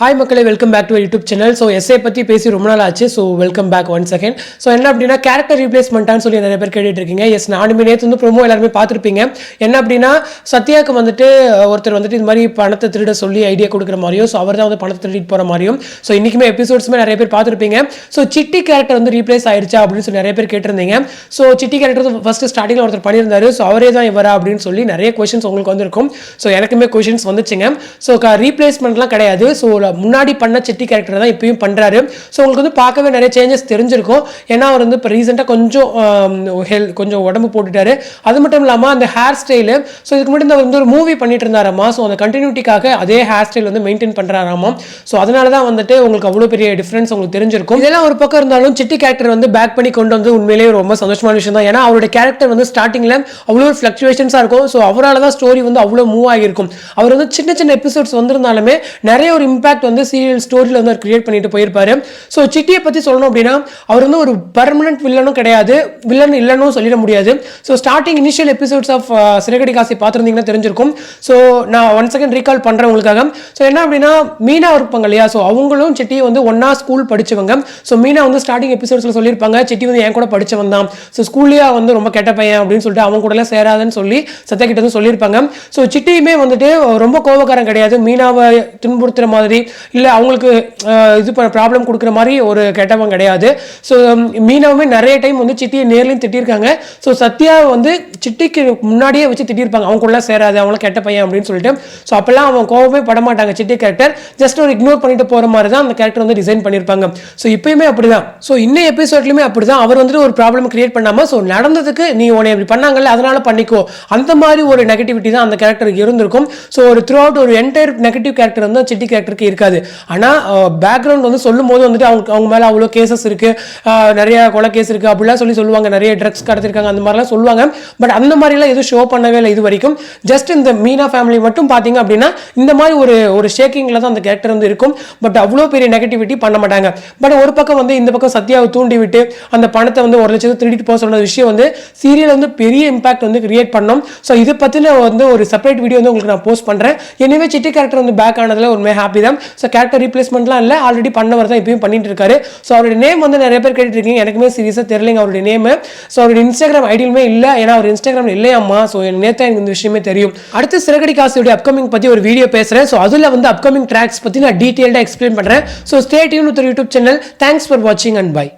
Hi மக்களே welcome back to YouTube channel so S பற்றி பேசி ரொம்ப நாள் ஆச்சு so welcome back one second so என்ன அப்படின்னா கேரக்டர் ரீப்ளேஸ்மெண்ட்டான்னு சொல்லி நிறைய பேர் கேட்டுட்டு இருக்கீங்க. எஸ் நானுமே நேற்று வந்து ப்ரொமோ எல்லாருமே பார்த்துருப்பீங்க. என்ன அப்படின்னா சத்யாவுக்கு வந்துட்டு ஒருத்தர் வந்துட்டு இந்த மாதிரி பணத்தை திருட சொல்லி ஐடியா கொடுக்குற மாதிரியும் ஸோ அவர் தான் வந்து பணத்தை திருடிட்டு போகிற மாதிரியும். ஸோ இன்றைக்குமே எபிசோட்ஸுமே நிறைய பேர் பார்த்துருப்பீங்க. ஸோ சிட்டி கேரக்டர் வந்து ரீப்ளேஸ் ஆயிடுச்சா அப்படின்னு சொல்லி நிறைய பேர் கேட்டிருந்தீங்க. ஸோ சிட்டி கேரக்டர் வந்து ஃபஸ்ட்டு ஸ்டார்டிங்கில் ஒருத்தர் பண்ணியிருந்தாரு. ஸோ அவரே தான் இவரா அப்படின்னு சொல்லி நிறைய கொஷின்ஸ் உங்களுக்கு வந்திருக்கும். ஸோ எனக்குமே கொஷின்ஸ் வந்துச்சுங்க. ஸோ ரீப்ளேஸ்மெண்ட்லாம் கிடையாது. ஸோ முன்னாடி பண்ண செட்டி கேரக்டர் தான் இப்பயும் பண்ணுறாரு ஸோ உங்களுக்கு வந்து பார்க்கவே நிறைய சேஞ்சஸ் தெரிஞ்சிருக்கும். ஏன்னா அவர் வந்து இப்போ ரீசெண்டாக கொஞ்சம் ஹெல் கொஞ்சம் உடம்பு போட்டுட்டாரு. அது மட்டும் இல்லாமல் அந்த ஹேர் ஸ்டைலு ஸோ இதுக்கு முன்னாடி இந்த வந்து ஒரு மூவி பண்ணிட்டு இருந்தாராமா? ஸோ அந்த கண்டினியூட்டிக்காக அதே ஹேர் ஸ்டைல் வந்து மெயின்டைன் பண்ணுறாராமா ஸோ அதனால தான் வந்துட்டு உங்களுக்கு அவ்வளோ பெரிய டிஃப்ரென்ஸ் உங்களுக்கு தெரிஞ்சிருக்கும். இதெல்லாம் ஒரு பக்கம் இருந்தாலும் சிட்டி கேரக்டர் வந்து பேக் பண்ணி கொண்டு வந்து உண்மையிலேயே ரொம்ப சந்தோஷமான விஷயம் தான். ஏன்னா அவருடைய கேரக்டர் வந்து ஸ்டார்டிங்கில் அவ்வளோ ஃப்ளக்சுவேஷன்ஸாக இருக்கும். ஸோ அவரால் தான் ஸ்டோரி வந்து அவ்வளோ மூவ் ஆகியிருக்கும். அவர் வந்து சின்ன சின்ன எபிசோட்ஸ் வந்திருந்தாலுமே நிறைய ஒரு இம்பாக்ட் வந்து சீரியல் ஸ்டோரியில் வந்து அவர் கிரியேட் பண்ணிட்டு போயிருப்பாரு. ஸோ சிட்டியை பற்றி சொல்லணும் அப்படின்னா அவர் வந்து ஒரு பர்மனன்ட் வில்லனும் கிடையாது. வில்லன் இல்லைன்னு சொல்லிட முடியாது. So starting initial episodes of Siragadi Kasi பார்த்துருந்தீங்கன்னா தெரிஞ்சிருக்கும். ஸோ நான் ஒன் செகண்ட் ரீகால் பண்ணுறேன் உங்களுக்காக. ஸோ என்ன அப்படின்னா மீனா இருப்பாங்க இல்லையா? ஸோ அவங்களும் சிட்டியை வந்து ஒன்னா ஸ்கூல் படிச்சவங்க. ஸோ மீனா வந்து ஸ்டார்டிங் எபிசோட்ஸில் சொல்லியிருப்பாங்க. சிட்டி வந்து என் கூட படிச்சவன் தான். ஸோ ஸ்கூல்லேயே வந்து ரொம்ப கெட்ட பையன் அப்படின்னு சொல்லிட்டு அவங்க கூடலாம் சேராதுன்னு சொல்லி சத்யா கிட்ட வந்து சொல்லியிருப்பாங்க. ஸோ சிட்டியுமே வந்துட்டு ரொம்ப கோபக்காரன் கிடையாது. மீனாவை துன்புறுத்துற மாதிரி இல்லை அவங்களுக்கு இது இது ப்ராப்ளம் கொடுக்குற மாதிரி ஒரு கெட்டவன் கிடையாது. ஸோ மீனவமே நிறைய டைம் வந்து சிட்டியை நேர்லையும் திட்டியிருக்காங்க ஸோ சத்யா வந்து சிட்டிக்கு முன்னாடியே வச்சு திட்டியிருப்பாங்க அவங்க கூட சேராது அவங்களாம் கெட்ட பையன் அப்படின்னு சொல்லிட்டு. ஸோ அப்போல்லாம் அவன் கோவமே பட மாட்டாங்க சிட்டி கேரக்டர் ஜஸ்ட் ஒரு இக்னோர் பண்ணிட்டு போகிற மாதிரி தான் அந்த கேரக்டர் வந்து டிசைன் பண்ணியிருப்பாங்க ஸோ இப்பயுமே அப்படி தான் ஸோ இன்னும் எபிசோட்லையுமே அப்படிதான். அவர் வந்துட்டு ஒரு ப்ராப்ளம் கிரியேட் பண்ணாமல் ஸோ நடந்ததுக்கு நீ உன்னை இப்படி பண்ணாங்கல்ல அதனால பண்ணிக்கோ. அந்த மாதிரி ஒரு நெகட்டிவிட்டி தான் அந்த கேரக்டருக்கு இருந்திருக்கும். ஸோ ஒரு த்ரூ அவுட் ஒரு என்டையர் நெகட்டிவ் கேரக்டர் வந்து சிட்டி கேரக்டருக்கு இருக்காது. ஆனால் பேக்ரவுண்ட் வந்து சொல்லும் போது வந்துட்டு அவங்க அவங்க மேலே அவ்வளோ கேசஸ் இருக்கு. நிறைய கொலை கேஸ் இருக்கு. அப்படிலாம் சொல்லி சொல்லுவாங்க. நிறைய ட்ரக்ஸ் கடத்திருக்காங்க. அந்த மாதிரிலாம் சொல்லுவாங்க. பட் அந்த மாதிரிலாம் எதுவும் ஷோ பண்ணவே இல்லை இது வரைக்கும். ஜஸ்ட் இந்த மீனா ஃபேமிலி மட்டும் பார்த்தீங்க அப்படின்னா இந்த மாதிரி ஒரு ஒரு ஷேக்கிங்கில் தான் அந்த கேரக்டர் வந்து இருக்கும். பட் அவ்வளோ பெரிய நெகட்டிவிட்டி பண்ண மாட்டாங்க. பட் ஒரு பக்கம் வந்து இந்த பக்கம் சத்யாவை தூண்டி விட்டு அந்த பணத்தை வந்து ஒரு லட்சத்தை திருடிட்டு போக சொன்ன விஷயம் வந்து சீரியல் வந்து பெரிய இம்பாக்ட் வந்து கிரியேட் பண்ணோம். ஸோ இதை பற்றின வந்து ஒரு செப்பரேட் வீடியோ வந்து உங்களுக்கு நான் போஸ்ட் பண்ணுறேன் எனவே சிட்டி கேரக்டர் வந்து பேக் ஆனதில் உண்மையாக ஹாப்பி தான். ஸோ கேரக்டர் ரீப்ளேஸ்மெண்ட்லாம் இல்லை. ஆல்ரெடி பண்ணவர் தான் இப்பயும் பண்ணிட்டு இருக்காரு. ஸோ அவருடைய நேம் வந்து நிறைய பேர் கேட்டுட்டு இருக்கீங்க எனக்குமே சீரியஸாக தெரியலைங்க அவருடைய நேம் ஸோ அவருடைய இன்ஸ்டாகிராம் ஐடியிலுமே இல்லை. ஏன்னா அவர் இன்ஸ்டாகிராம் இல்லையாம்மா. ஸோ என் நேத்தா எனக்கு இந்த விஷயமே தெரியும். அடுத்து சிறகடி காசுடைய அப்கமிங் பற்றி ஒரு வீடியோ பேசுகிறேன் ஸோ அதில் வந்து அப்கமிங் ட்ராக்ஸ் பற்றி நான் டீட்டெயில்டாக எக்ஸ்பிளைன் பண்ணுறேன் so state Yoon YouTube channel thanks for வாட்சிங் அண்ட் பை